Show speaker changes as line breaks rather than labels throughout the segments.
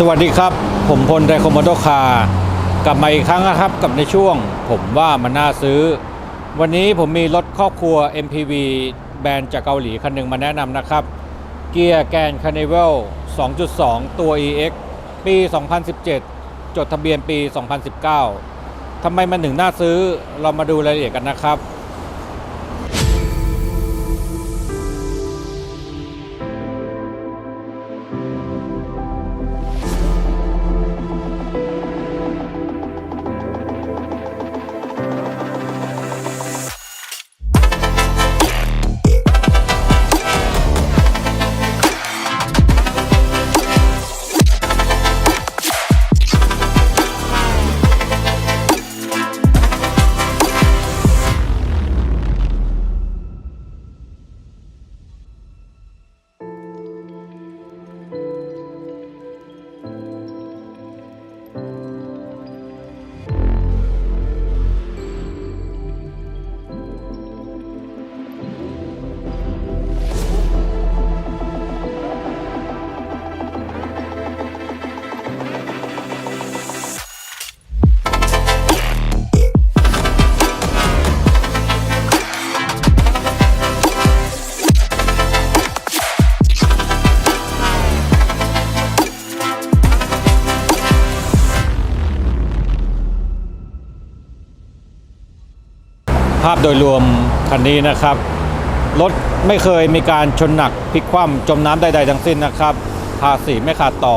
สวัสดีครับ ผมพลไดคอมโมโดคากลับมาอีกครั้งนะครับกับในช่วง ผมว่ามันน่าซื้อ วันนี้ผมมีรถครอบครัว MPV แบรนด์จากเกาหลีคันหนึ่งมาแนะนำนะครับ เกียร์แกนคาร์นิวัล2.2 ตัว EX ปี 2017 จดทะเบียนปี 2019ทำไมมันถึงน่าซื้อเรามาดูรายละเอียดกันนะครับาพโดยรวมคันนี้นะครับ รถไม่เคยมีการชนหนักพลิกคว่ำจมน้ำใดๆทั้งสิ้นนะครับภาษีไม่ขาดต่อ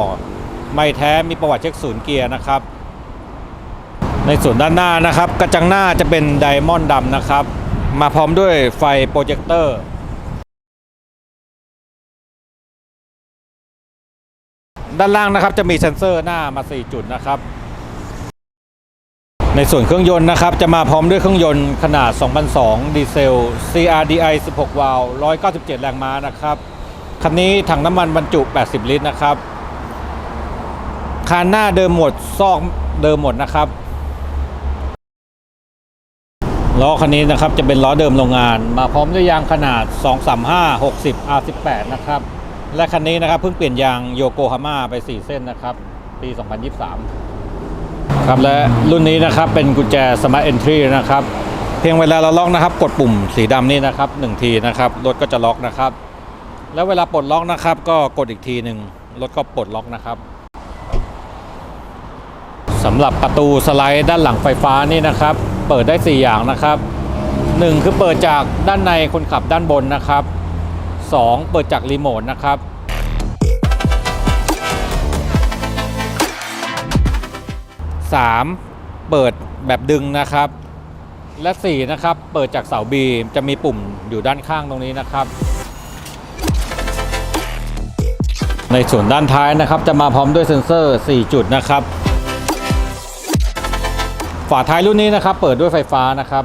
ไม่แท้มีประวัติเช็คศูนย์เกียร์นะครับ ในส่วนด้านหน้านะครับ กระจังหน้าจะเป็นไดมอนด์ดำนะครับ มาพร้อมด้วยไฟโปรเจคเตอร์ด้านล่างนะครับจะมีเซ็นเซอร์หน้ามา 4 จุดนะครับ ในส่วนเครื่องยนต์นะครับ จะมาพร้อมด้วยเครื่องยนต์ขนาด 2002 ดีเซล CRDI 16 วาล์ว197 แรงม้านะครับ คันนี้ถังน้ำมันบรรจุ 80 ลิตรนะครับ คานหน้าเดิมหมด ซอกเดิมหมดนะครับ ล้อคันนี้นะครับจะเป็นล้อเดิมโรงงาน มาพร้อมด้วยยางขนาด 235 60 R18 นะครับ และคันนี้นะครับเพิ่งเปลี่ยนยางโยโกฮาม่าไป 4 เส้นนะครับ ปี 2023 ครับและรุ่นนี้นะครับเป็นกุญแจ Smart Entry นะครับ เพียงเวลาเราล็อกนะครับ กดปุ่มสีดำนี่นะครับหนึ่งทีนะครับรถก็จะล็อกนะครับ แล้วเวลาปลดล็อกนะครับ ก็กดอีกทีหนึ่งรถก็ปลดล็อกนะครับสำหรับประตูสไลด์ด้านหลังไฟฟ้านี่นะครับ เปิดได้ 4 อย่างนะครับ 1 คือเปิดจากด้านในคนขับด้านบนนะครับ 2 เปิดจากรีโมทนะครับ 3 เปิดแบบดึงนะครับ และ 4 นะครับ เปิดจากเสาบีจะมีปุ่มอยู่ด้านข้างตรงนี้นะครับ ในส่วนด้านท้ายนะครับจะมาพร้อมด้วยเซ็นเซอร์ 4 จุดนะครับ ฝาท้ายรุ่นนี้นะครับ เปิดด้วยไฟฟ้านะครับ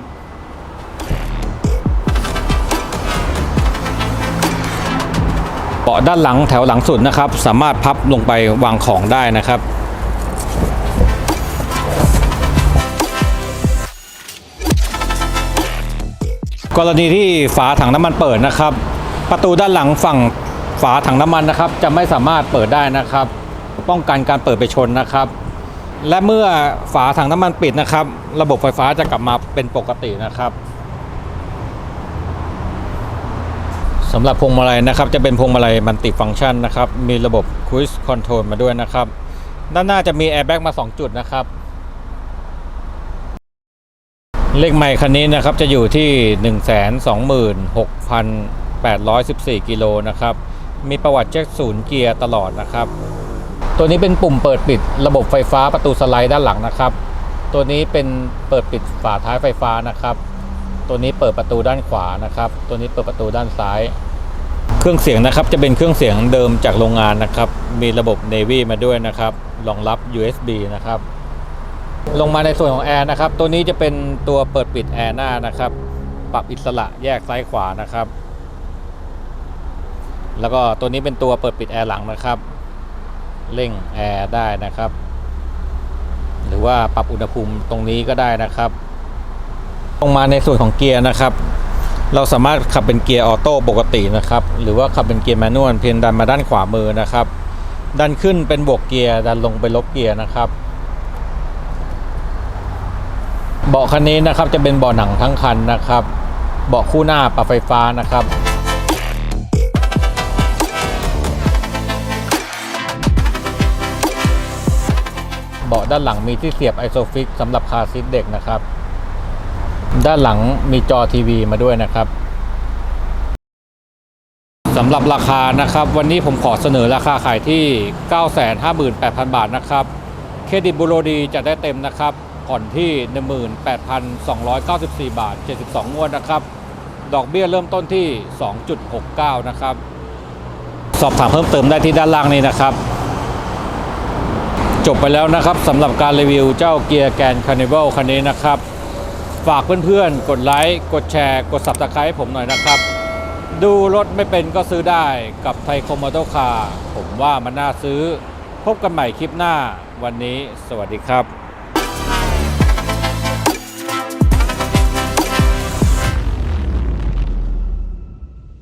เบาะด้านหลังแถวหลังสุดนะครับ สามารถพับลงไปวางของได้นะครับ กรณีที่ฝาถังน้ำมันเปิดนะครับ ประตูด้านหลังฝั่งฝาถังน้ำมันนะครับ จะไม่สามารถเปิดได้นะครับ ป้องกันการเปิดไปชนนะครับ และเมื่อฝาถังน้ำมันปิดนะครับ ระบบไฟฟ้าจะกลับมาเป็นปกตินะครับสำหรับพวงมาลัยนะครับ จะเป็นพวงมาลัยมันติฟังก์ชันนะครับ มีระบบ Cruise Control มาด้วยนะครับ ด้านหน้าจะมีแอร์แบ็กมา 2 จุดนะครับ เลขใหม่คันนี้นะครับจะอยู่ที่ 126,814 กิโลนะครับ มีประวัติเช็คศูนย์เกียร์ตลอดนะครับ ตัวนี้เป็นปุ่มเปิดปิดระบบไฟฟ้าประตูสไลด์ด้านหลังนะครับ ตัวนี้เป็นเปิดปิดฝาท้ายไฟฟ้านะครับ ตัวนี้เปิดประตูด้านขวานะครับ ตัวนี้เปิดประตูด้านซ้าย เครื่องเสียงนะครับจะเป็นเครื่องเสียงเดิมจากโรงงานนะครับ มีระบบ Navy มาด้วยนะครับ รองรับ USB นะครับ ลงมาในส่วนของแอร์นะครับ ตัวนี้จะเป็นตัวเปิดปิดแอร์หน้านะครับ ปรับอิสระแยกซ้ายขวานะครับ แล้วก็ตัวนี้เป็นตัวเปิดปิดแอร์หลังนะครับ เร่งแอร์ได้นะครับ หรือว่าปรับอุณหภูมิตรงนี้ก็ได้นะครับ ลงมาในส่วนของเกียร์นะครับ เราสามารถขับเป็นเกียร์ออโต้ปกตินะครับ หรือว่าขับเป็นเกียร์แมนนวลเพียงดันมาด้านขวามือนะครับ ดันขึ้นเป็นบวกเกียร์ดันลงไปลบเกียร์นะครับ เบาะคันนี้นะครับจะเป็นเบาะหนังทั้งคันนะครับ เบาะคู่หน้าปรับไฟฟ้านะครับเบาะด้านหลังมีที่เสียบไอโซฟิกสำหรับคาซีทเด็กนะครับ ด้านหลังมีจอทีวีมาด้วยนะครับสำหรับราคานะครับ วันนี้ผมขอเสนอราคาขายที่ 958,000 บาทนะครับ เครดิตบูโรดีจะได้เต็มนะครับ ผ่อนที่ 18,294 บาท 72 งวดนะครับ ดอกเบี้ยเริ่มต้นที่ 2.69 นะครับ สอบถามเพิ่มเติมได้ที่ด้านล่างนี้นะครับ จบไปแล้วนะครับสำหรับการรีวิวเจ้าเกียร์แกนคาร์นิวัลคันนี้นะครับ ฝากเพื่อนๆ กดไลค์ กดแชร์ กด Subscribe ให้ผมหน่อยนะครับ ดูรถไม่เป็นก็ซื้อได้กับไทยคอมมอเตอร์คาร์ผมว่ามันน่าซื้อ พบกันใหม่คลิปหน้าวันนี้ สวัสดีครับ